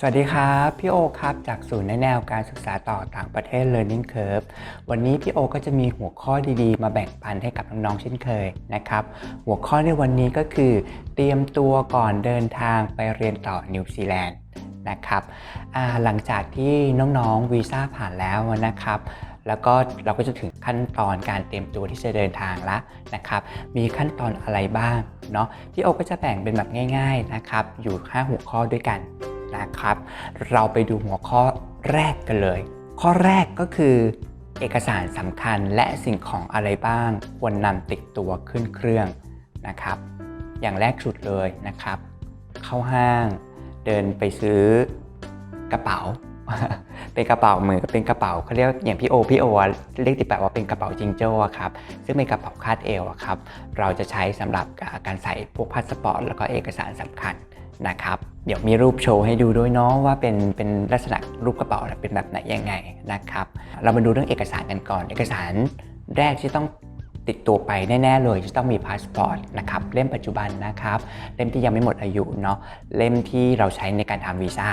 สวัสดีครับ พี่โอครับ จากศูนย์แนแนวการศึกษาต่อต่างประเทศ Learning Curve วันนี้พี่โอก็จะมีหัวข้อดีๆ มาแบ่งปันให้กับน้องๆเช่นเคยนะครับ หัวข้อในวันนี้ก็คือ เตรียมตัวก่อนเดินทางไปเรียนต่อนิวซีแลนด์นะครับหลังจากที่น้องๆวีซ่าผ่านแล้วนะครับแล้วก็เราก็จะถึงขั้นตอนการเตรียมตัวที่จะเดินทางแล้วนะครับ มีขั้นตอนอะไรบ้างเนาะพี่โอก็จะแบ่งเป็นแบบง่าย ๆนะครับ อยู่5หัวข้อด้วยกัน นะครับ เราไปดูหัวข้อแรกกันเลย ข้อแรกก็คือ เอกสารสำคัญและสิ่งของอะไรบ้าง ควรนำติดตัวขึ้นเครื่องนะครับ อย่างแรกสุดเลยนะครับ เข้าห้าง เดินไปซื้อกระเป๋าเป็นกระเป๋าเหมือนกับเป็นกระเป๋าเขาเรียกอย่างพี่โอพี่โอเรียกติดแปะว่าเป็นกระเป๋าจิงโจ้ครับซึ่งเป็นกระเป๋าคาดเอวครับเราจะใช้สำหรับการใส่พวกพาสปอร์ตแล้วก็เอกสารสำคัญ นะครับ เดี๋ยวมีรูปโชว์ให้ดูด้วยเนาะว่าเป็นเป็นลักษณะรูปกระเป๋าเป็นแบบไหนยังไงนะครับ เรามาดูเรื่องเอกสารกันก่อน เอกสารแรกที่ต้องติดตัวไปแน่ ๆ เลยจะต้องมีพาสปอร์ตนะครับเล่มปัจจุบันนะครับเล่มที่ยังไม่หมดอายุเนาะเล่มที่เราใช้ในการทำวีซ่า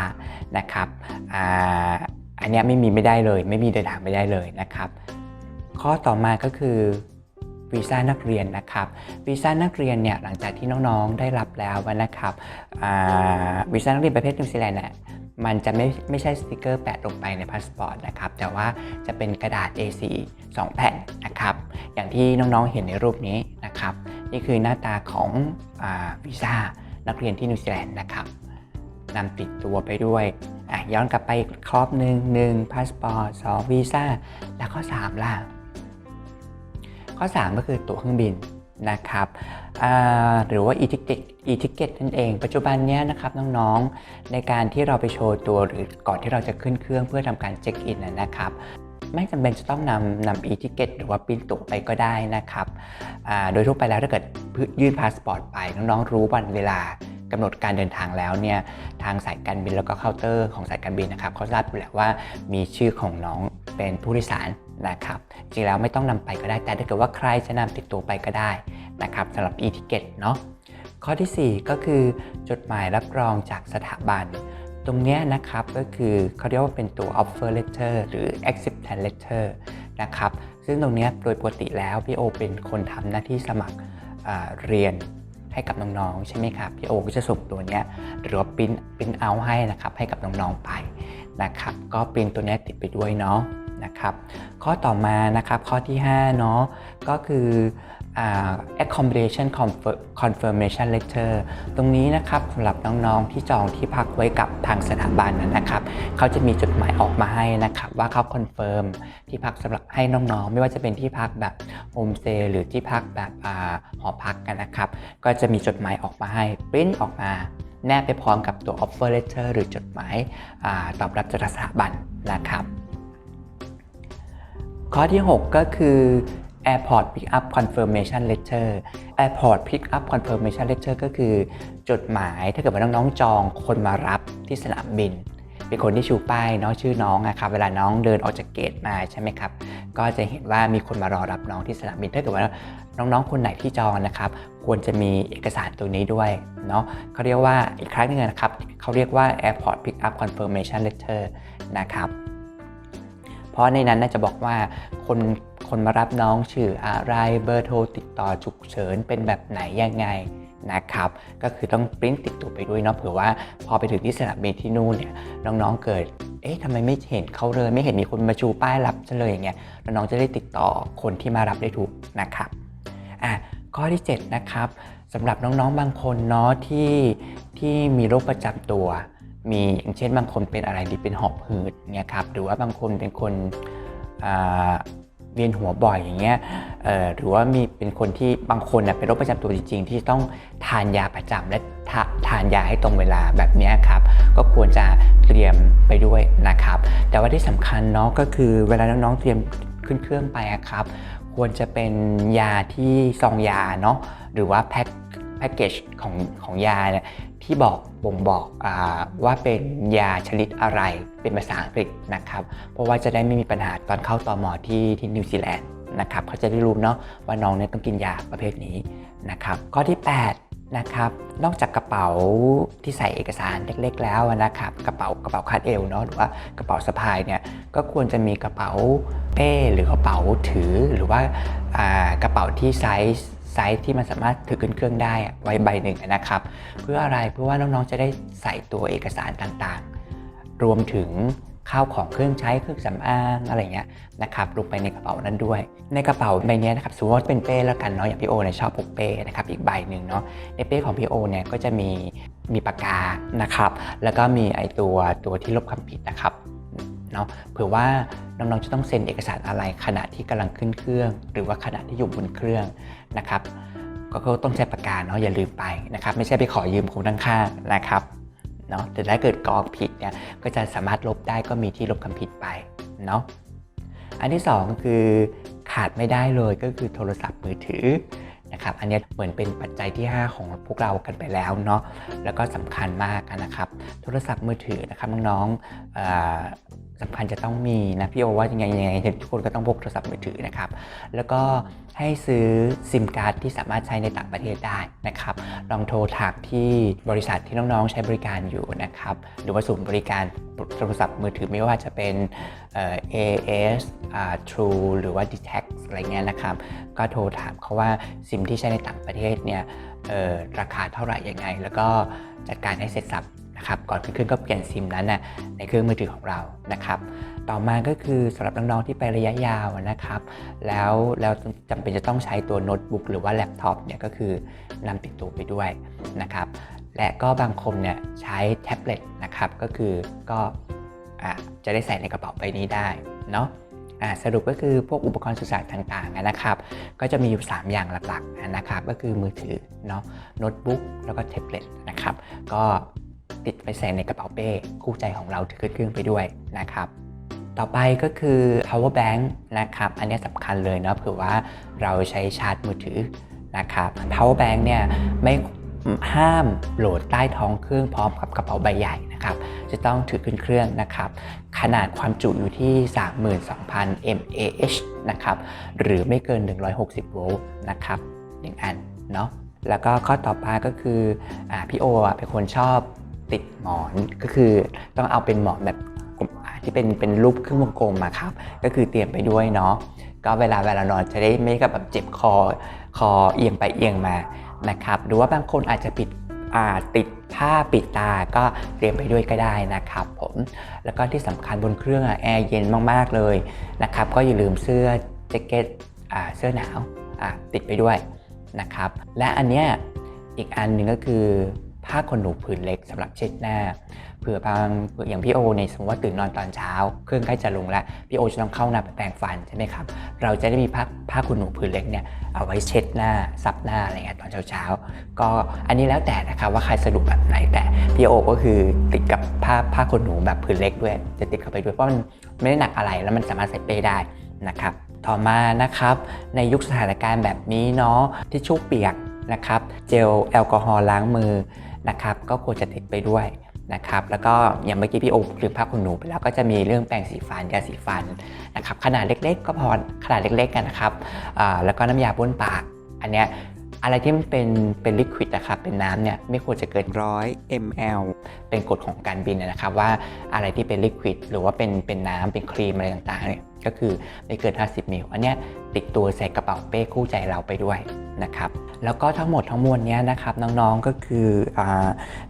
นะครับอ,อันนี้ไม่มีไม่ได้เลย ไม่มีเดินทางไม่ได้เลยนะครับ ข้อต่อมาก็คือ วีซ่านักเรียนนะครับวีซ่านักเรียนเนี่ยหลังจากที่น้องๆได้รับแล้วนะครับวีซ่านักเรียนประเภทนิวซีแลนด์เนี่ยมันจะไม่ไม่ใช่สติกเกอร์แปะลงไปในพาสปอร์ตนะครับแต่ว่าจะเป็นกระดาษ A4 2 แผ่นนะครับอย่างที่น้องๆเห็นในรูปนี้นะครับนี่คือหน้าตาของอวีซ่านักเรียนที่นิวซีแลนด์นะครับนำติดตัวไปด้วยย้อนกลับไปครอบหนึ่งหนึ่งพาสปอร์ตสองวีซ่าแล้วก็สามล่ะ ข้อ 3 ก็คือตั๋วเครื่องบินนะครับหรือว่า e-ticket นั่นเอง ปัจจุบันนี้นะครับน้องๆ ในการที่เราไปโชว์ตัวหรือก่อนที่เราจะขึ้นเครื่องเพื่อทำการเช็คอินนะครับไม่จำเป็นจะต้องนำนำ e-ticket หรือว่าปิ้นตั๋วไปก็ได้นะครับ โดยทั่วไปแล้วถ้าเกิดยื่นพาสปอร์ตไปน้องๆรู้วันเวลากำหนดการเดินทางแล้วเนี่ยทางสายการบินแล้วก็เคาน์เตอร์ของสายการบินนะครับเขาทราบอยู่แล้วว่ามีชื่อของน้องเป็นผู้โดยสาร นะครับจริงแล้วไม่ต้องนำไปก็ได้ แต่ถ้าเกิดว่าใครจะนำติดตัวไปก็ได้นะครับสำหรับ e-ticket เนาะข้อทีสี่4 ก็คือจดหมายรับรองจากสถาบัน ตรงเนี้ยนะครับก็คือเขาเรียกว่าเป็นตัว offer letter หรือ acceptance letter นะครับซึ่งตรงเนี้ยโดยปกติแล้วพี่โอเป็นคนทำหน้าที่สมัครเรียนให้กับน้องๆใช่ไหมครับพี่โอก็จะส่งตัวเนี้ยหรือว่าปริ้นปริ้นเอาให้นะครับให้กับน้องๆไปนะครับก็ปริ้นตัวเนี้ยติดไปด้วยเนาะ นะครับ ข้อต่อมานะครับข้อที่5เนาะก็คืออ่า accommodation confirmation letter ตรงนี้นะครับสำหรับน้องๆที่จองที่พักไว้กับทางสถาบันนะนะครับเขาจะมีจดหมายออกมาให้นะครับ ว่าเขาคอนเฟิร์มที่พักสำหรับให้น้องๆ ไม่ว่าจะเป็นที่พักแบบโฮมสเตย์หรือที่พักแบบอหอพักกันนะครับ ก็จะมีจดหมายออกมาให้ปริ้นออกมา แนบไปพร้อมกับตัว offer letter หรือจดหมายอตอบรับจากสถาบันนะครับ ข้อที่ 6 ก็คือ Airport Pick Up Confirmation Letter Airport Pick Up Confirmation Letter ก็คือ จดหมายถ้าเกิดว่าน้องๆจองคนมารับที่สนามบิน เป็นคนที่ชูป้ายเนาะชื่อน้องนะครับเวลาน้องเดินออกจากเกตมาใช่ไหมครับ ก็จะเห็นว่ามีคนมารอรับน้องที่สนามบิน ถ้าเกิดว่าน้องๆ คนไหนที่จองนะครับ ควรจะมีเอกสารตัวนี้ด้วยเนาะเขาเรียกว่าอีกครั้งหนึงนะครับเขาเรียกว่า Airport Pick Up Confirmation Letter นะครับ เพราะในนั้นน่าจะบอกว่าคนคนมารับน้องชื่ออะไรเบอร์โทรติดต่อฉุกเฉินเป็นแบบไหนยังไงนะครับ ก็คือต้องปริ้นติดตัวไปด้วยเนาะเผื่อว่าพอไปถึงที่สนามบินที่นู่นเนี่ยน้องๆเกิด เอ๊ะทำไมไม่เห็นเขาเลย ไม่เห็นมีคนมาชูป้ายรับเลยอย่างเงี้ยน้องจะได้ติดต่อคนที่มารับได้ถูกนะครับอะข้อที่ 7 นะครับสำหรับน้องๆบางคนเนาะที่ที่มีโรคประจำตัว มีอย่างเช่นบางคนเป็นอะไรดีเป็นหอบหืดเนี่ยครับหรือว่าบางคนเป็นคนเวียนหัวบ่อยอย่างเงี้ยหรือว่ามีเป็นคนที่บางคนน่ะเป็นโรคประจำตัวจริง ๆ ที่ต้องทานยาประจำและทาทานยาให้ตรงเวลาแบบนี้ครับ ก็ควรจะเตรียมไปด้วยนะครับ แต่ว่าที่สำคัญเนาะก็คือเวลาน้องๆเตรียมขึ้นเครื่องไปครับ ควรจะเป็นยาที่ซองยาเนาะหรือว่าแพ็คแพ็กเกจของของยาเนี่ย ที่บอกบ่งบอกอว่าเป็นยาชนิดอะไรเป็นภาษาอังกฤษนะครับ เพราะว่าจะได้ไม่มีปัญหาตอนเข้าตอมอที่ที่นิวซีแลนด์นะครับเขาจะได้รู้เนาะว่าน้องเนี่ยต้องกินยาประเภทนี้นะครับ ข้อที่ 8 นะครับ นอกจากกระเป๋าที่ใส่เอกสารเล็กๆ แล้วนะครับ กระเป๋ากระเป๋าคาดเอวเนาะหรือว่ากระเป๋าสะพายเนี่ยก็ควรจะมีกระเป๋าเป้หรือกระเป๋าถือหรือว่ากระเป๋าที่ไซส์ ไซส์ที่มันสามารถถือขึ้นเครื่องได้อะไว้ใบหนึ่งนะครับ เพื่ออะไรเพื่อว่าน้องๆจะได้ใส่ตัวเอกสารต่างๆ รวมถึงข้าวของเครื่องใช้เครื่องสำอางอะไรเงี้ยนะครับลงไปในกระเป๋านั้นด้วย ในกระเป๋าใบเนี้ยนะครับสมมติว่าเป็นเป้แล้วกันเนาะอย่างพี่โอเนี่ยชอบพกเป้นะครับอีกใบหนึ่งเนาะในเป้ของพี่โอเนี่ยก็จะมีมีปากกานะครับ แล้วก็มีไอตัวตัวที่ลบคำผิดนะครับเนาะเผื่อว่าน้องๆจะต้องเซ็นเอกสารอะไรขณะที่กำลังขึ้นเครื่อง หรือว่าขณะที่อยู่บนเครื่อง นะครับก็ก็ต้องใช้ปากกาเนาะอย่าลืมไปนะครับไม่ใช่ไปขอยืมคนข้างๆนะครับเนาะแต่ถ้าเกิดกรอกผิดเนี่ยก็จะสามารถลบได้ก็มีที่ลบคำผิดไปเนาะอันที่สองคือขาดไม่ได้เลยก็คือโทรศัพท์มือถือนะครับอันนี้เหมือนเป็นปัจจัยที่ 5 ของพวกเรากันไปแล้วเนาะแล้วก็สำคัญมากนะครับ โทรศัพท์มือถือนะครับน้องๆ สำคัญจะต้องมีนะพี่โอว่ายังไงยังไงทุกคนก็ต้องพกโทรศัพท์มือถือนะครับ แล้วก็ให้ซื้อซิมการ์ดที่สามารถใช้ในต่างประเทศได้นะครับ ลองโทรถามที่บริษัทที่น้องๆใช้บริการอยู่นะครับ หรือว่าศูนย์บริการโทรศัพท์มือถือไม่ว่าจะเป็นเอ่อ AS อ่า True หรือว่า d t a c อะไรเงี้ยนะครับ ก็โทรถามเขาว่าซิมที่ใช้ในต่างประเทศเนี่ยราคาเท่าไหร่ยังไง แล้วก็จัดการให้เสร็จสับ นะครับก่อนขึ้นเครื่องก็เปลี่ยนซิมนั้นนะในเครื่องมือถือของเรานะครับ ต่อมาก็คือสำหรับน้องๆที่ไประยะยาวนะครับ แล้วแล้วจำเป็นจะต้องใช้ตัวโน้ตบุ๊กหรือว่าแล็ปท็อปเนี่ยก็คือนำติดตัวไปด้วยนะครับ และก็บางคนเนี่ยใช้แท็บเล็ตนะครับก็คือก็อจะได้ใส่ในกระเป๋าใบนี้ได้เนาะะสรุปก็คือพวกอุปกรณ์สื่อสารต่างๆนะครับ ก็จะมีอยู่ 3 อย่างหลักๆนะครับ ก็คือมือถือเนาะโน้ตบุ๊กแล้วก็แท็บเล็ตนะครับ ก็ ติดไปใส่ในกระเป๋าเป้คู่ใจของเราถือเครื่องไปด้วยนะครับ ต่อไปก็คือ power bank นะครับ อันนี้สำคัญเลยเนาะเผื่อว่าเราใช้ชาร์จมือถือนะครับ power bank เนี่ยไม่ห้ามโหลดใต้ท้องเครื่องพร้อมกับกระเป๋าใบใหญ่นะครับ จะต้องถือขึ้นเครื่องนะครับ ขนาดความจุอยู่ที่ 32,000 mAh นะครับ หรือไม่เกิน 160 โวลต์นะครับหนึ่งอันเนาะ แล้วก็ข้อต่อมาก็คืออพี่โอเป็นคนชอบ ติดหมอนก็คือต้องเอาเป็นหมอนแบบที่เป็นเป็นรูปครึ่งวงกลมมาครับ ก็คือเตรียมไปด้วยเนาะก็เวลาเวลานอนจะได้ไม่กับแบบเจ็บคอคอเอียงไปเอียงมานะครับ หรือว่าบางคนอาจจะปิดติดผ้าปิดตาก็เตรียมไปด้วยก็ได้นะครับผมแล้วก็ที่สำคัญบนเครื่องแอร์เย็นมากๆเลยนะครับ ก็อย่าลืมเสื้อแจ็คเก็ตเสื้อหนาวติดไปด้วยนะครับ และอันเนี้ยอีกอันหนึ่งก็คือ ผ้าขนหนูผืนเล็กสำหรับเช็ดหน้าเผื่อบางอย่างพี่โอในสมมติว่าตื่นนอนตอนเช้า เครื่องใกล้จะลงแล้วพี่โอจะต้องเข้าน้ำไปแปรงฟันใช่ไหมครับเราจะได้มีผ้าผ้าขนหนูผืนเล็กเนี่ยเอาไว้เช็ดหน้าซับหน้าอะไรเงี้ยตอนเช้าๆ ก็อันนี้แล้วแต่นะครับว่าใครสะดวกแบบไหนแต่พี่โอก็คือติดกับผ้าผ้าขนหนูแบบผืนเล็กด้วย จะติดเข้าไปด้วยเพราะมันไม่ได้หนักอะไรแล้วมันสามารถใส่เป้ได้นะครับต่อมานะครับในยุคสถานการณ์แบบนี้เนาะทิชชู่เปียกนะครับเจลแอลกอฮอล์ล้างมือ นะครับก็ควรจะติดไปด้วยนะครับแล้วก็อย่างเมื่อกี้พี่โอลืมภาพคุณหนูไปแล้วก็จะมีเรื่องแปรงสีฟันยาสีฟันนะครับขนาดเล็กๆ ก็พอขนาดเล็กๆกันนะครับแล้วก็น้ำยาบ้วนปาก อันเนี้ยอะไรที่มันเป็นเป็นลิควิดนะครับเป็นน้ำเนี่ยไม่ควรจะเกินร้อย ml เป็นกฎของการบินนะครับว่าอะไรที่เป็นลิควิดหรือว่าเป็นเป็นน้ำเป็นครีมอะไรต่างๆเนี่ย ก็คือไม่เกิน 50มิลอันเนี้ยติดตัวใส่กระเป๋าเป้คู่ใจเราไปด้วยนะครับแล้วก็ทั้งหมดทั้งมวลเนี้ยนะครับน้องๆก็คืออ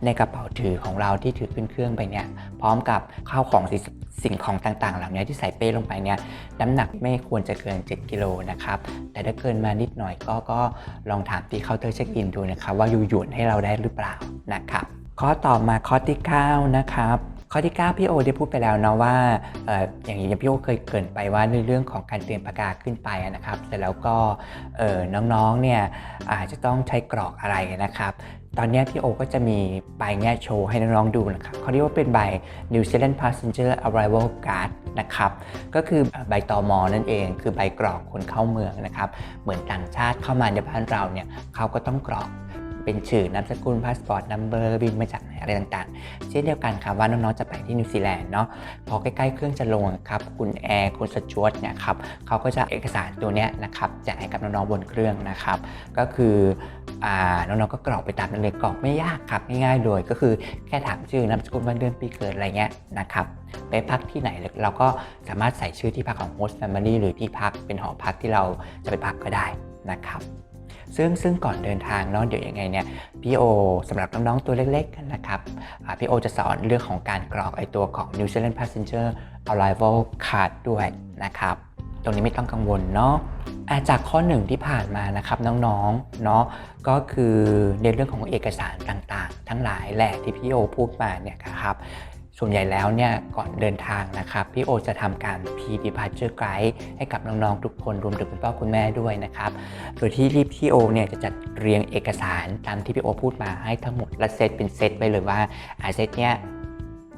ในกระเป๋าถือของเราที่ถือขึ้นเครื่องไปเนี่ยพร้อมกับข้าวของสิสิ่งของต่างๆ เหล่านี้ที่ใส่เป้ลงไปเนี่ยน้ำหนักไม่ควรจะเกิน 7 กิโลนะครับแต่ถ้าเกินมานิดหน่อยก็ก็ลองถามที่เคาน์เตอร์เช็คอินดูนะครับว่าอยู่หยวนให้เราได้หรือเปล่านะครับข้อต่อมาข้อที่ 9 นะครับ ข้อที่ 9 พี่โอได้พูดไปแล้วเนาะว่าอออย่างนี้พี่โอเคยเกินไปว่าในเรื่องของการเตรียมปากกาขึ้นไปนะครับเสร็จแล้วก็น้องๆเนี่ยอาจจะต้องใช้กรอกอะไรนะครับตอนนี้พี่โอก็จะมีใบเนี้ยโชว์ให้น้องๆดูนะครับเขาเรียกว่าเป็นใบ New Zealand Passenger Arrival Card นะครับ ก็คือใบตอมอนั่นเอง คือใบกรอกคนเข้าเมืองนะครับ เหมือนต่างชาติเข้ามาในบ้านเราเนี่ยเขาก็ต้องกรอก เป็นชื่อนามสกุลพาสปอร์ตนัมเบอร์บินมาจากไหนอะไรต่างๆ เช่นเดียวกันครับว่าน้องๆจะไปที่นิวซีแลนด์เนาะพอใกล้ๆเครื่องจะลงครับคุณแอร์คุณสจวตเนี่ยครับเขาก็จะเอกสารตัวเนี้ยนะครับแจกให้กับน้องๆบนเครื่องนะครับ ก็คืออน้องๆก็กรอกไปตามนั้นเลยกรอกไม่ยากครับง่ายๆเลยก็คือแค่ถามชื่อนามสกุลวันเดือนปีเกิดอะไรเงี้ยนะครับไปพักที่ไหนเราก็สามารถใส่ชื่อที่พักของ host family หรือที่พักเป็นหอพักที่เราจะไปพักก็ได้นะครับ ซึ่งซึ่งก่อนเดินทางเนาะเดี๋ยวยังไงเนี่ยพี่โอสำหรับน้องๆตัวเล็กๆนะครับพี่โอจะสอนเรื่องของการกรอกไอตัวของ New Zealand Passenger Arrival Card ด้วยนะครับตรงนี้ไม่ต้องกังวลเนาะอะจากข้อหนึ่งที่ผ่านมานะครับน้องๆเนาะก็คือในเรื่องของเอกสารต่างๆ ทั้งหลายแหละที่พี่โอพูดมาเนี่ยครับ ส่วนใหญ่แล้วเนี่ยก่อนเดินทางนะครับพี่โอจะทำการ Pre Departure Guide ให้กับน้องๆทุกคนรวมถึงคุณพ่อคุณแม่ด้วยนะครับโดยที่พี่โอเนี่ยจะจัดเรียงเอกสารตามที่พี่โอพูดมาให้ทั้งหมดและเซตเป็นเซตไปเลยว่าอาเซตเนี่ย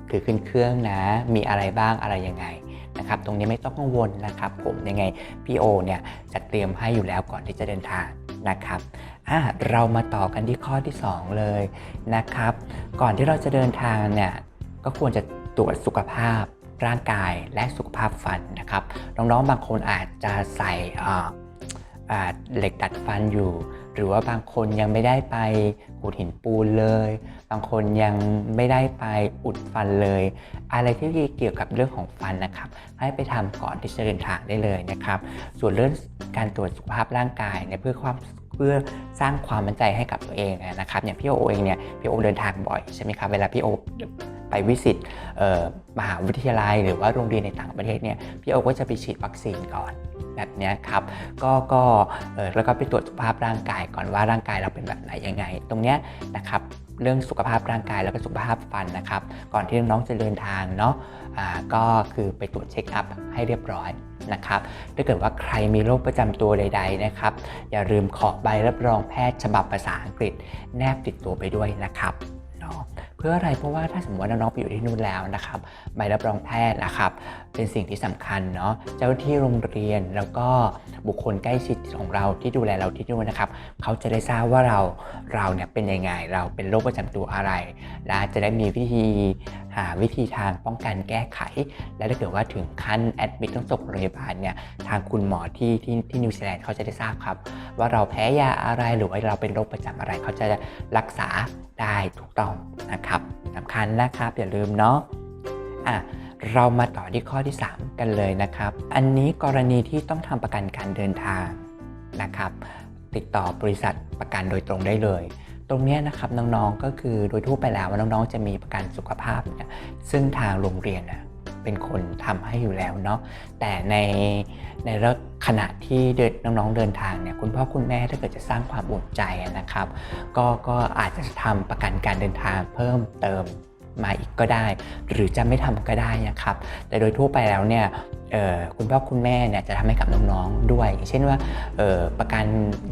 ถือขึ้นเครื่องนะมีอะไรบ้างอะไรยังไงนะครับตรงนี้ไม่ต้องกังวลนะครับ ผมยังไงพี่โอเนี่ยจัดเตรียมให้อยู่แล้วก่อนที่จะเดินทางนะครับอะเรามาต่อกันที่ข้อที่ 2 เลยนะครับ ก่อนที่เราจะเดินทางเนี่ย ก็ควรจะตรวจสุขภาพร่างกายและสุขภาพฟันนะครับ น้องๆ บางคนอาจจะใส่เหล็กดัดฟันอยู่ หรือว่าบางคนยังไม่ได้ไปขูดหินปูนเลย บางคนยังไม่ได้ไปอุดฟันเลย อะไรที่เกี่ยวกับเรื่องของฟันนะครับ ให้ไปทำก่อนที่จะเดินทางได้เลยนะครับ ส่วนเรื่องการตรวจสุขภาพร่างกายเนี่ยเพื่อความ เพื่อสร้างความมั่นใจให้กับตัวเองนะครับอย่างพี่โอเองเนี่ยพี่โอเดินทางบ่อยใช่ไหมครับเวลาพี่โอไปวิสิตมหาวิทยาลัย หรือว่าโรงเรียนในต่างประเทศเนี่ยพี่โอก็จะไปฉีดวัคซีนก่อนแบบนี้ครับก็ก็แล้วก็ไปตรวจสุขภาพร่างกายก่อนว่าร่างกายเราเป็นแบบไหนยังไง ตรงเนี้ยนะครับเรื่องสุขภาพร่างกายแล้วก็สุขภาพฟันนะครับ ก่อนที่น้องๆจะเดินทางเนาะอ่าก็คือไปตรวจเช็คอัพให้เรียบร้อย นะครับ ถ้าเกิดว่าใครมีโรคประจำตัวใด ๆนะครับ อย่าลืมขอใบรับรองแพทย์ฉบับภาษาอังกฤษ แนบติดตัวไปด้วยนะครับเนาะเพื่ออะไรเพราะว่าถ้าสมมติว่าน้องๆไปอยู่ที่นู่นแล้วนะครับ ใบรับรองแพทย์นะครับ เป็นสิ่งที่สำคัญเนาะเจ้าหน้าที่โรงเรียนแล้วก็บุคคลใกล้ชิดของเราที่ดูแลเราที่นู่นนะครับ เขาจะได้ทราบว่าเราเราเนี่ยเป็นยังไง เราเป็นโรคประจำตัวอะไร และจะได้มีวิธีหาวิธีทางป้องกันแก้ไข และถ้าเกิดว่าถึงขั้นแอดมิดต้องส่งโรงพยาบาลเนี่ยทางคุณหมอที่ที่ที่นิวซีแลนด์เขาจะได้ทราบครับ ว่าเราแพ้ยาอะไรหรือว่าเราเป็นโรคประจำอะไร เขาจะรักษาได้ถูกต้องนะครับสำคัญนะครับอย่าลืมเนาะอะ เรามาต่อที่ข้อที่ 3 กันเลยนะครับ อันนี้กรณีที่ต้องทำประกันการเดินทางนะครับ ติดต่อบริษัทประกันโดยตรงได้เลย ตรงนี้นะครับน้องๆก็คือโดยทั่วไปแล้วว่าน้องๆจะมีประกันสุขภาพเนี่ยซึ่งทางโรงเรียนนะเป็นคนทำให้อยู่แล้วเนาะแต่ในในขณะที่เดินน้องๆเดินทางเนี่ยคุณพ่อคุณแม่ถ้าเกิดจะสร้างความอุ่นใจนะครับ ก็ก็อาจจะทำประกันการเดินทางเพิ่มเติม มาอีกก็ได้ หรือจะไม่ทำก็ได้นะครับ แต่โดยทั่วไปแล้วเนี่ยคุณพ่อคุณแม่เนี่ยจะทำให้กับน้องๆด้วย เช่นว่าประกัน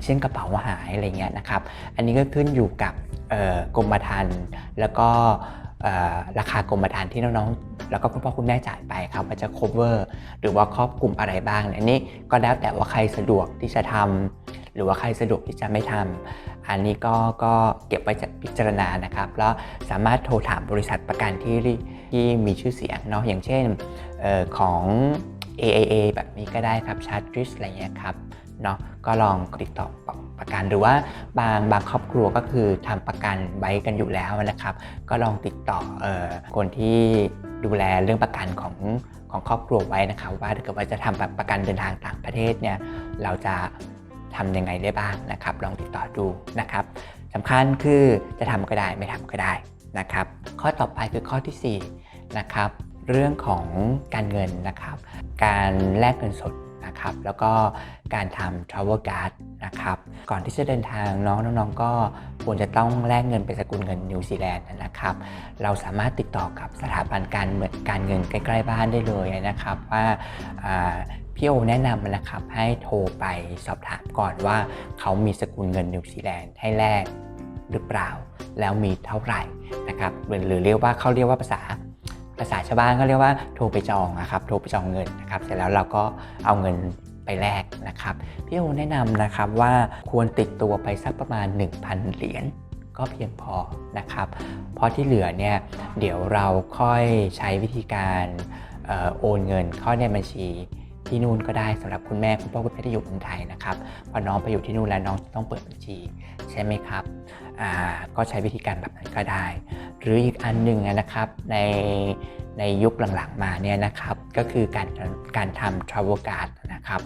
เช่นกระเป๋าหายอะไรเงี้ยนะครับ อันนี้ก็ขึ้นอยู่กับกรมธรรม์แล้วก็ราคากรมธรรม์ที่น้องๆ แล้วก็คุณพ่อคุณแม่จ่ายไปครับว่าจะ cover หรือว่าครอบคลุมอะไรบ้าง อันนี้ก็แล้วแต่ว่าใครสะดวกที่จะทำ หรือว่าใครสะดวกที่จะไม่ทำอันนี้ก็ก็เก็บไว้พิจารณานะครับ แล้วสามารถโทรถามบริษัทประกันที่ที่มีชื่อเสียงเนาะอย่างเช่นออของ AAA แบบนี้ก็ได้ครับ Chartris อะไรเงี้ยครับเนาะก็ลองติดต่อประกันหรือว่าบางบางครอบครัวก็คือทำประกันไว้กันอยู่แล้วนะครับ ก็ลองติดต่อออคนที่ดูแลเรื่องประกันของของครอบครัวไว้นะครับว่าถ้าเกิดว่าจะทำประกันเดินทางต่างประเทศเนี่ยเราจะ ทำยังไงได้บ้างนะครับ ลองติดต่อดูนะครับสำคัญคือจะทำก็ได้ไม่ทำก็ได้นะครับ ข้อต่อไปคือข้อที่4นะครับเรื่องของการเงินนะครับ การแลกเงินสดนะครับแล้วก็การทำ travel card นะครับก่อนที่จะเดินทางน้องน้องๆก็ควรจะต้องแลกเงินเป็นสกุลเงินนิวซีแลนด์นะครับเราสามารถติดต่อกับสถาบันการเงินการเงินใกล้ ๆ บ้านได้เลยนะครับว่า พี่โอแนะนำนะครับให้โทรไปสอบถามก่อนว่าเขามีสกุลเงินนิวซีแลนด์ให้แลกหรือเปล่า แล้วมีเท่าไหร่นะครับหรือเรียกว่าเขาเรียกว่าภาษาภาษาชาวบ้านก็เรียกว่าโทรไปจองนะครับโทรไปจองเงินนะครับเสร็จแล้วเราก็เอาเงินไปแลกนะครับพี่โอแนะนำนะครับว่าควรติดตัวไปสักประมาณ 1,000 เหรียญก็เพียงพอนะครับ เพราะที่เหลือเนี่ยเดี๋ยวเราค่อยใช้วิธีการออโอนเงินเข้าในบัญชี ที่นู่นก็ได้สำหรับคุณแม่คุณพ่อคุณแม่ที่อยู่เมืองไทยนะครับพอน้องไปอยู่ที่นู่นแล้วน้องต้องเปิดบัญชี ใช่ไหมครับอ่าก็ใช้วิธีการแบบนั้นก็ได้ หรืออีกอันหนึ่งนะครับในในยุคหลังๆมาเนี่ยนะครับก็คือการการทำ travel card นะครับ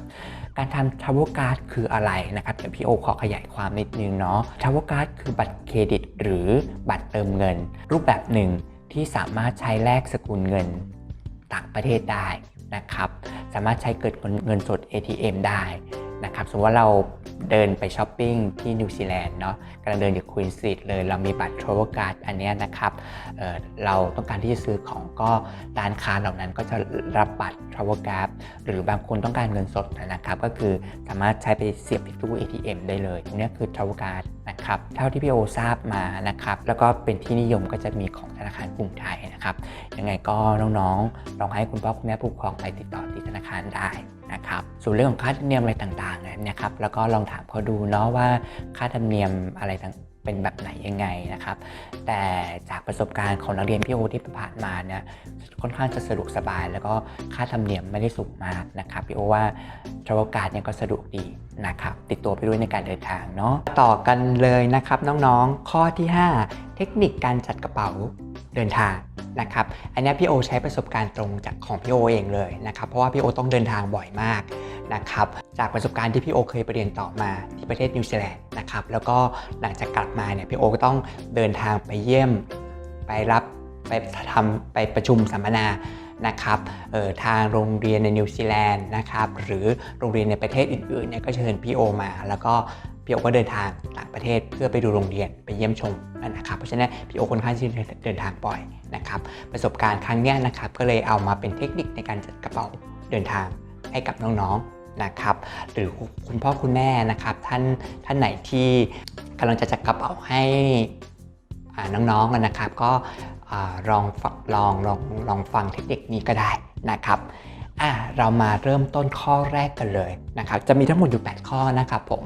การทำ travel card คืออะไรนะครับเดี๋ยวพี่โอขอขยายความนิดนึงเนาะ travel card คือบัตรเครดิต หรือบัตรเติมเงิน รูปแบบหนึ่งที่สามารถใช้แลกสกุลเงินต่างประเทศได้ นะครับ สามารถใช้เกิดเงินสด ATM ได้ นะครับสมมติว่าเราเดินไปช้อปปิ้งที่นิวซีแลนด์เนาะกำลังเดินอยู่ควีนสตรีทเลยเรามีบัตร travel card อันนี้นะครับเเราต้องการที่จะซื้อของก็ร้านค้าเหล่านั้นก็จะรับบัตร travel card หรือบางคนต้องการเงินสดนะครับก็คือสามารถใช้ไปเสียบที่ตู้ ATM ได้เลยตรงเนี้ยคือ travel card นะครับเท่าที่พี่โอทราบมานะครับแล้วก็เป็นที่นิยมก็จะมีของธนาคารกรุงไทยนะครับยังไงก็น้องๆลองให้คุณพ่อคุณแม่ผู้ปกครองไปติดต่อที่ธนาคารได้นะครับ ส่วนเรื่องของค่าธรรมเนียมอะไรต่างๆนะครับ แล้วก็ลองถามเขาดูเนาะว่าค่าธรรมเนียมอะไรต่างเป็นแบบไหนยังไงนะครับ แต่จากประสบการณ์ของนักเรียนพี่โอที่ผ่านมาเนี่ยค่อนข้างจะสะดวกสบาย แล้วก็ค่าธรรมเนียมไม่ได้สูงมากนะครับพี่โอว่า travel card เนี่ยก็สะดวกดีนะครับ ติดตัวไปด้วยในการเดินทางเนาะต่อกันเลยนะครับน้องๆข้อที่ 5 เทคนิคการจัดกระเป๋า เดินทางนะครับ อันนี้พี่โอใช้ประสบการณ์ตรงจากของพี่โอเองเลยนะครับเพราะว่าพี่โอต้องเดินทางบ่อยมากนะครับจากประสบการณ์ที่พี่โอเคยไปเรียนต่อมาที่ประเทศนิวซีแลนด์นะครับแล้วก็หลังจากกลับมาเนี่ยพี่โอก็ต้องเดินทางไปเยี่ยม ไปรับไปทำไปประชุมสัมมนานะครับออทางโรงเรียนในนิวซีแลนด์นะครับหรือโรงเรียนในประเทศอื่นๆเนี่ยก็เชิญพี่โอมา แล้วก็ พี่โอก็เดินทางต่างประเทศเพื่อไปดูโรงเรียนไปเยี่ยมชมนะครับเพราะฉะนั้นพี่โอค่อนข้างที่จะเดินทางบ่อยนะครับ ประสบการณ์ครั้งนี้นะครับก็เลยเอามาเป็นเทคนิคในการจัดกระเป๋าเดินทางให้กับน้องๆนะครับ หรือคุณพ่อคุณแม่นะครับ ท่านท่านไหนที่กำลังจะจัดกระเป๋าให้น้องๆนนะครับ ก็ลองลองลองลองฟังเทคนิคนี้ก็ได้นะครับ อะเรามาเริ่มต้นข้อแรกกันเลยนะครับจะมีทั้งหมดอยู่ 8 ข้อนะครับผม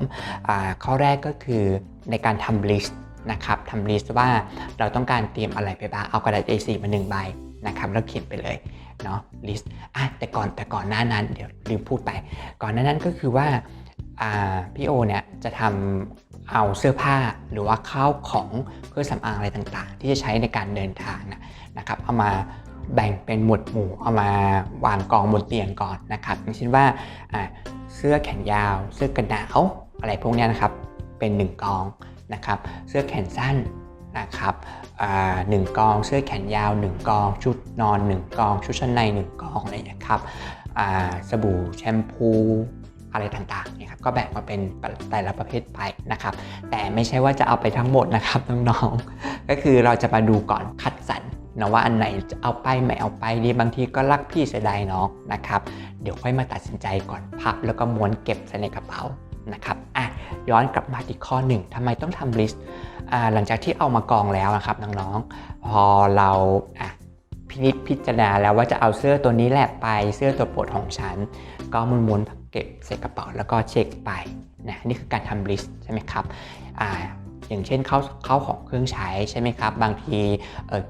อ่าข้อแรกก็คือในการทำลิสต์นะครับทำลิสต์ว่าเราต้องการเตรียมอะไรไปบ้างเอากระดาษ A4 มา1ใบนะครับแล้วเขียนไปเลยเนาะลิสต์อะแต่ก่อนแต่ก่อนหน้านั้นเดี๋ยวลืมพูดไป ก่อนหน้านั้นก็คือว่าพี่โอเนี่ยจะทำเอาเสื้อผ้าหรือว่าข้าวของเครื่องสำอางอะไรต่างๆ ที่จะใช้ในการเดินทางนะนะครับเอามา แบ่งเป็นหมวดหมู่เอามาวางกองบนเตียงก่อนนะครับอย่างเช่นว่าเสื้อแขนยาว เสื้อกันหนาวอะไรพวกนี้นะครับเป็น1กองนะครับเสื้อแขนสั้นนะครับหนึ่งกองเสื้อแขนยาว 1 กอง ชุดนอน 1 กอง ชุดชั้นใน 1 กองอะไรอย่างนี้ครับสบู่แชมพูอะไรต่างๆเนี่ยครับก็แบ่งมาเป็นแต่ละประเภทไปนะครับ แต่ไม่ใช่ว่าจะเอาไปทั้งหมดนะครับน้องๆก็คือเราจะมาดูก่อนคัดสรร นะว่าอันไหนจะเอาไปไม่เอาไปดีบางทีก็รักพี่เสียดายน้องนะครับ เดี๋ยวค่อยมาตัดสินใจก่อนพับแล้วก็ม้วนเก็บใส่ในกระเป๋านะครับอะย้อนกลับมาที่ข้อหนึ่งทำไมต้องทำลิสต์หลังจากที่เอามากองแล้วนะครับน้องๆ พอเราอะพินิจพิจารณาแล้วว่าจะเอาเสื้อตัวนี้แหละไปเสื้อตัวโปรดของฉัน ก็ม้วนๆเก็บใส่กระเป๋าแล้วก็เช็คไปนะนี่คือการทำลิสต์ใช่ไหมครับ อย่างเช่นเข้าเข้าของเครื่องใช้ใช่ไหมครับ บางที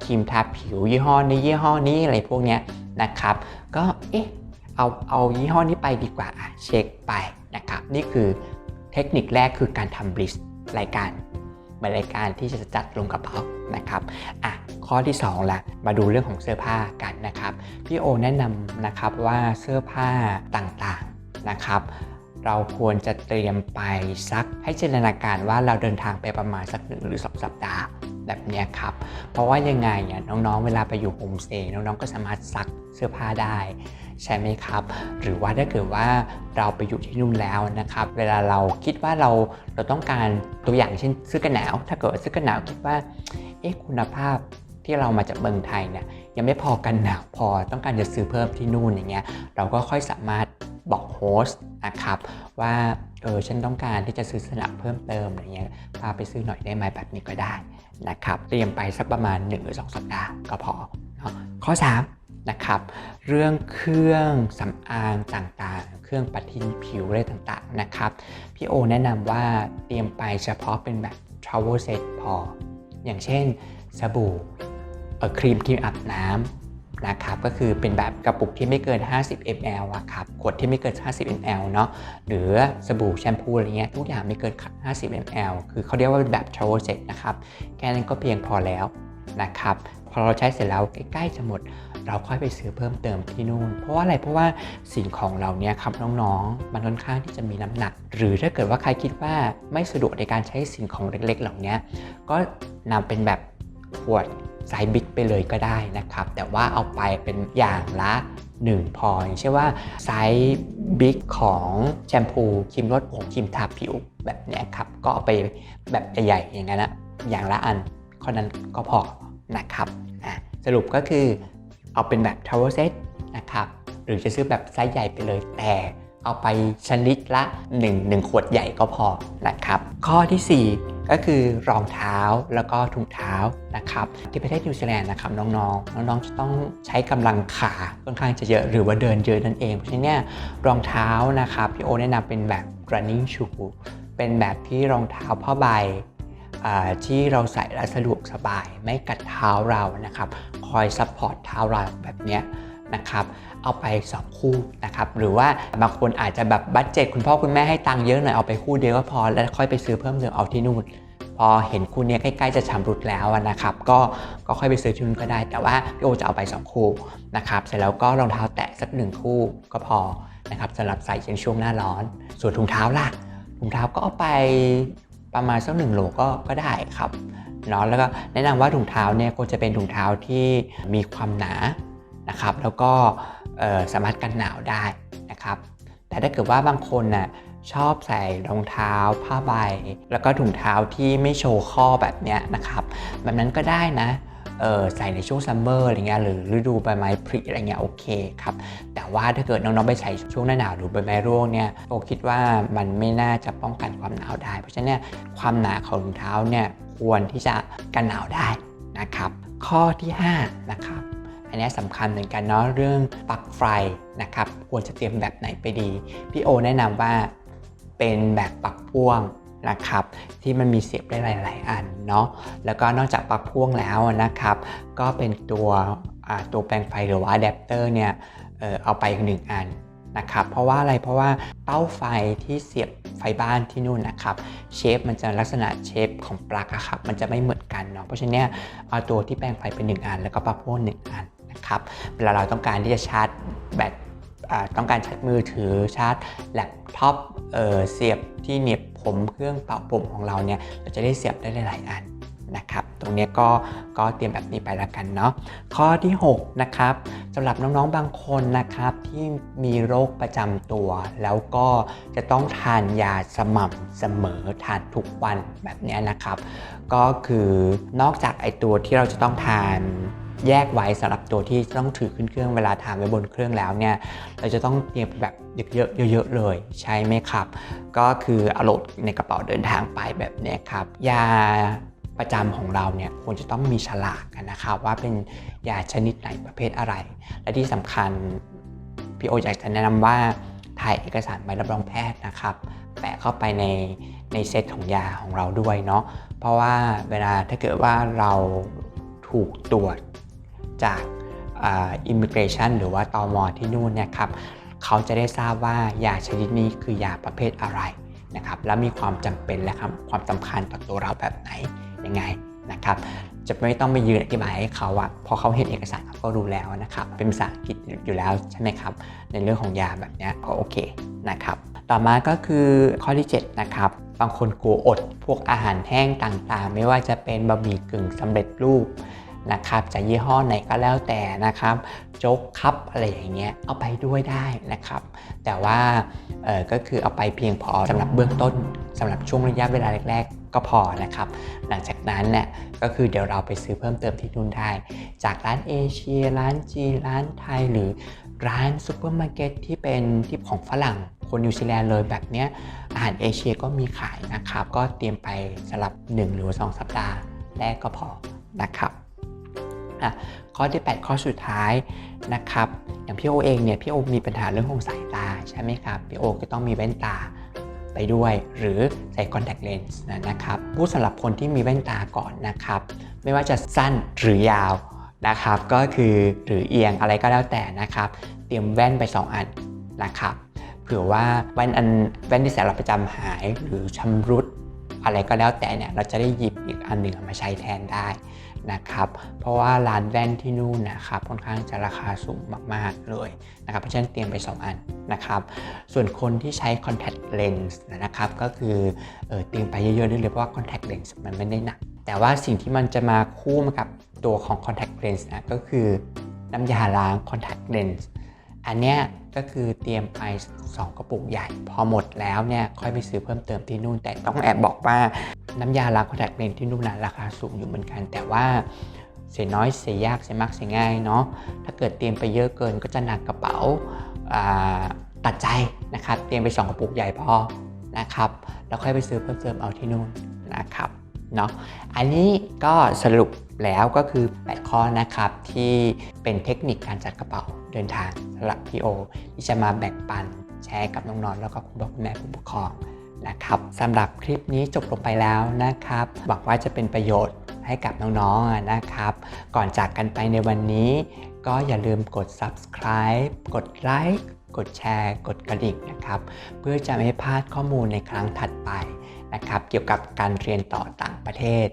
ครีมทาผิวยี่ห้อนี้ยี่ห้อนี้อะไรพวกเนี้ยนะครับ ก็เอ๊ะเอาเอายี่ห้อนี้ไปดีกว่าอะเช็คไปนะครับ นี่คือเทคนิคแรกคือการทำลิสรายการเหมือนรายการที่จะจัดลงกระเป๋านะครับอะข้อที่2ละมาดูเรื่องของเสื้อผ้ากันนะครับ พี่โอแนะนำนะครับว่าเสื้อผ้าต่างๆนะครับ เราควรจะเตรียมไปซักให้จินตนาการว่าเราเดินทางไปประมาณสักหนึ่งหรือสองสัปดาห์แบบนี้ครับ เพราะว่ายังไงเนี่ยน้องๆ เวลาไปอยู่โฮมสเตย์น้องๆ ก็สามารถซักเสื้อผ้าได้ ใช่ไหมครับ หรือว่าถ้าเกิดว่าเราไปอยู่ที่นู่นแล้วนะครับ เวลาเราคิดว่าเราเราต้องการตัวอย่างเช่นเสื้อกันหนาว ถ้าเกิดเสื้อกันหนาวคิดว่าเอ๊ะคุณภาพที่เรามาจากเมืองไทยเนี่ยยังไม่พอกันหนาวพอต้องการจะซื้อเพิ่มที่นู่นอย่างเงี้ยเราก็ค่อยสามารถ บอกโฮสต์นะครับว่าเออฉันต้องการที่จะซื้อสนับเพิ่มเติมอะไรเงี้ยพาไปซื้อหน่อยได้ไหมแบบนี้ก็ได้นะครับเตรียมไปสักประมาณ 1 หรือ 2 สัปดาห์ก็พอข้อ 3 นะครับ เรื่องเครื่องสำอางต่างๆ เครื่องปัดทินผิวอะไรต่างๆนะครับพี่โอแนะนำว่าเตรียมไปเฉพาะเป็นแบบ travel set พอ อย่างเช่นสบู่ครีมครีมอาบน้ำ นะครับก็คือเป็นแบบกระปุกที่ไม่เกิน 50 ml อะครับขวดที่ไม่เกิน 50 ml เนาะหรือสบู่แชมพูอะไรเงี้ยทุกอย่างไม่เกิน 50 ml คือเขาเรียกว่าเป็นแบบ travel set นะครับแค่นั้นก็เพียงพอแล้วนะครับพอเราใช้เสร็จแล้วใกล้ๆจะหมด เราค่อยไปซื้อเพิ่มเติมที่นู่น เพราะว่าอะไรเพราะว่าสิ่งของเราเนี้ยครับน้องๆ มันค่อนข้างที่จะมีน้ำหนัก หรือถ้าเกิดว่าใครคิดว่าไม่สะดวกในการใช้สิ่งของเล็กๆ เหล่านี้ก็นำเป็นแบบขวด ไซส์บิ๊กไปเลยก็ได้นะครับ แต่ว่าเอาไปเป็นอย่างละ1พออย่างเช่นว่าไซส์บิ๊กของแชมพูครีมนวดผมครีมทาผิวแบบเนี้ยครับ ก็เอาไปแบบใหญ่ๆอย่างนั้นนะอย่างละอันข้อนั้นก็พอนะครับอะสรุปก็คือเอาเป็นแบบ travel set นะครับ หรือจะซื้อแบบไซส์ใหญ่ไปเลยแต่ เอาไปชนิดละ 1 1 ขวดใหญ่ก็พอนะครับ ข้อทีสี่ 4 ก็คือรองเท้าแล้วก็ถุงเท้านะครับ ที่ประเทศนิวซีแลนด์นะครับน้องๆ น้องๆจะต้องใช้กำลังขาค่อนข้างจะเยอะหรือว่าเดินเยอะนั่นเองเพราะฉะนั้นรองเท้านะครับพี่โอแนะนำเป็นแบบ running shoe เป็นแบบที่รองเท้าผ้าใบที่เราใส่แล้วสะดวกสบายไม่กัดเท้าเรานะครับ คอยซัพพอร์ตเท้าเราแบบนี้นะครับ เอาไป2คู่นะครับหรือว่าบางคนอาจจะแบบบัตเจ็ตคุณพ่อคุณแม่ให้ตังค์เยอะหน่อยเอาไปคู่เดียวก็พอแล้วค่อยไปซื้อเพิ่มเติมเอาที่นู่นพอเห็นคู่นี้ใกล้ๆจะชำรุดแล้วนะครับก็ก็ค่อยไปซื้อที่นู่นก็ได้ แต่ว่าพี่โอจะเอาไป 2 คู่นะครับเสร็จแล้วก็รองเท้าแตะสักหนึ่งคู่ก็พอนะครับสำหรับใส่ในช่วงหน้าร้อน ส่วนถุงเท้าล่ะถุงเท้าก็เอาไปประมาณสักหนึ่งโหลก็ก็ได้ครับเนาะแล้วก็แนะนำว่าถุงเท้าเนี่ยควรจะเป็นถุงเท้าที่มีความหนา นะครับแล้วก็สามารถกันหนาวได้นะครับ แต่ถ้าเกิดว่าบางคนน่ะชอบใส่รองเท้าผ้าใบ แล้วก็ถุงเท้าที่ไม่โชว์ข้อแบบเนี้ยนะครับแบบนั้นก็ได้นะใส่ในช่วงซัมเมอร์อะไรเงี้ยหรือฤดูใบไม้ผลิอะไรเงี้ยโอเคครับ แต่ว่าถ้าเกิดน้องๆไปใส่ช่วงหน้าหนาวหรือใบไม้ร่วงเนี่ยโอคิดว่ามันไม่น่าจะป้องกันความหนาวได้ เพราะฉะนั้นเนี่ยความหนาของรองเท้าเนี่ยควรที่จะกันหนาวได้นะครับ ข้อที่5นะครับ อันนี้สำคัญเหมือนกันเนาะเรื่องปลั๊กไฟนะครับควรจะเตรียมแบบไหนไปดี พี่โอแนะนำว่าเป็นแบบปลั๊กพ่วงนะครับที่มันมีเสียบได้หลาย ๆ อันเนาะแล้วก็นอกจากปลั๊กพ่วงแล้วนะครับ ก็เป็นตัวตัวแปลงไฟหรือว่าอะแดปเตอร์เนี่ยเออเอาไปอีกหนึ่งอัน นะครับ เพราะว่าอะไรเพราะว่าเต้าไฟที่เสียบไฟบ้านที่นู่นนะครับเชฟมันจะลักษณะเชฟของปลั๊กอะครับมันจะไม่เหมือนกันเนาะเพราะฉะนั้นเอาตัวที่แปลงไฟเป็น 1 อัน แล้วก็ปลั๊กพ่วงหนึ่งอันนะครับเวลาเราต้องการที่จะชาร์จแบตต้องการชาร์จมือถือชาร์จแล็ปท็อปเออเสียบที่เหน็บผมเครื่องเป่าผมของเราเนี่ยเราจะได้เสียบได้หลาย ๆ อันนะครับ ตรงนี้ก็ก็เตรียมแบบนี้ไปแล้วกันเนาะข้อที่ 6 นะครับสำหรับน้องๆบางคนนะครับที่มีโรคประจำตัว แล้วก็จะต้องทานยาสม่ำเสมอทานทุกวันแบบนี้นะครับ ก็คือนอกจากไอตัวที่เราจะต้องทานแยกไว้สำหรับตัวที่ต้องถือขึ้นเครื่องเวลาทานไว้บนเครื่องแล้วเนี่ยเราจะต้องเตรียมแบบเยอะๆเยอะๆเลยใช่ไหมครับ ก็คือเอาโหลดในกระเป๋าเดินทางไปแบบนี้ครับยา ประจำของเราเนี่ยควรจะต้องมีฉลากกันนะครับว่าเป็นยาชนิดไหนประเภทอะไร และที่สำคัญพี่โออยากจะแนะนำว่าถ่ายเอกสารใบรับรองแพทย์นะครับแปะเข้าไปในในเซตของยาของเราด้วยเนาะเพราะว่าเวลาถ้าเกิดว่าเราถูกตรวจจากอิมิเกรชันหรือว่าตอมอที่นู่นเนี่ยครับเขาจะได้ทราบว่ายาชนิดนี้คือยาประเภทอะไรนะครับและมีความจำเป็นและครับความสำคัญต่อตัวเราแบบไหน ยังไงนะครับจะไม่ต้องไปยืนอธิบายให้เขาอะพอเขาเห็นเอกสารเขาก็รู้แล้วนะครับ เป็นภาษาอังกฤษอยู่แล้วใช่ไหมครับ ในเรื่องของยาแบบนี้ก็โอเคนะครับ ต่อมาก็คือข้อที่ 7 นะครับ บางคนกลัวอดพวกอาหารแห้งต่างๆ ไม่ว่าจะเป็นบะหมี่กึ่งสำเร็จรูปนะครับจะยี่ห้อไหนก็แล้วแต่นะครับโจ๊กคัพอะไรอย่างเงี้ยเอาไปด้วยได้นะครับ แต่ว่าก็คือเอาไปเพียงพอสำหรับเบื้องต้นสำหรับช่วงระยะเวลาแรก ก็พอนะครับ หลังจากนั้นเนี่ยก็คือเดี๋ยวเราไปซื้อเพิ่มเติมที่นู่นได้ จากร้านเอเชีย ร้านจีน ร้านไทย หรือร้านซูเปอร์มาร์เก็ตที่เป็นที่ของฝรั่งคนนิวซีแลนด์เลยแบบเนี้ยอาหารเอเชียก็มีขายนะครับ ก็เตรียมไปสำหรับ 1 หรือ 2 สัปดาห์แรกก็พอนะครับข้อที่ 8 ข้อสุดท้ายนะครับ อย่างพี่โอเองเนี่ยพี่โอมีปัญหาเรื่องของสายตาใช่ไหมครับพี่โอก็ต้องมีแว่นตา ไปด้วย หรือใส่ contact lens นะครับพูดสำหรับคนที่มีแว่นตาก่อนนะครับ ไม่ว่าจะสั้นหรือยาวนะครับ ก็คือหรือเอียงอะไรก็แล้วแต่นะครับ เตรียมแว่นไป 2 อันนะครับเผื่อว่าแว่นอันแว่นที่ใส่เราประจำหายหรือชำรุดอะไรก็แล้วแต่เนี่ยเราจะได้หยิบอีกอันหนึ่งมาใช้แทนได้ นะครับ เพราะว่าร้านแว่นที่นู่นนะครับค่อนข้างจะราคาสูงมาก ๆ เลยนะครับเพราะฉะนั้นเตรียมไป 2 อันนะครับส่วนคนที่ใช้ contact lens นะครับก็คือเออเตรียมไปเยอะๆด้วยเลยเพราะว่า contact lens มันไม่ได้หนัก แต่ว่าสิ่งที่มันจะมาคู่มากับตัวของ contact lens นะก็คือน้ำยาล้าง contact lens อันเนี้ยก็คือเตรียมไป 2 กระปุกใหญ่ พอหมดแล้วเนี่ยค่อยไปซื้อเพิ่มเติมที่นู่นแต่ต้องแอบบอกว่า น้ำยาล้าง contact lens ที่นู่นนะราคาสูงอยู่เหมือนกัน แต่ว่าเสียน้อยเสียยากเสียมากเสียง่ายเนาะถ้าเกิดเตรียมไปเยอะเกินก็จะหนักกระเป๋าตัดใจนะครับ เตรียมไป 2 กระปุกใหญ่พอนะครับ แล้วค่อยไปซื้อเพิ่มเติมเอาที่นู่นนะครับเนาะอันนี้ก็สรุปแล้วก็คือ 8 ข้อนะครับที่เป็นเทคนิคการจัดกระเป๋าเดินทางสำหรับพีโอที่จะมาแบ่งปันแชร์กับน้องๆแล้วก็คุณพ่อคุณแม่ผู้ปกครอง นะครับสำหรับคลิปนี้จบลงไปแล้วนะครับหวังว่าจะเป็นประโยชน์ให้กับน้องๆนะครับ ก่อนจากกันไปในวันนี้ ก็อย่าลืมกด subscribe กดไลค์กดแชร์ กดกระดิ่งนะครับ เพื่อจะไม่พลาดข้อมูลในครั้งถัดไปนะครับ เกี่ยวกับการเรียนต่อต่างประเทศ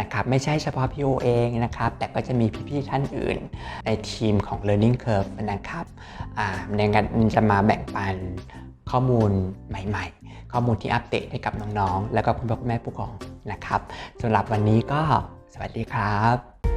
นะครับ ไม่ใช่เฉพาะพี่โอเองนะครับ แต่ก็จะมีพี่ๆท่านอื่น ในทีมของ Learning Curve นะครับ อ่าในการจะมาแบ่งปัน ข้อมูลใหม่ๆ ข้อมูลที่อัปเดตให้กับน้องๆ แล้วก็คุณพ่อคุณแม่ผู้ปกครองนะครับสำหรับวันนี้ก็สวัสดีครับ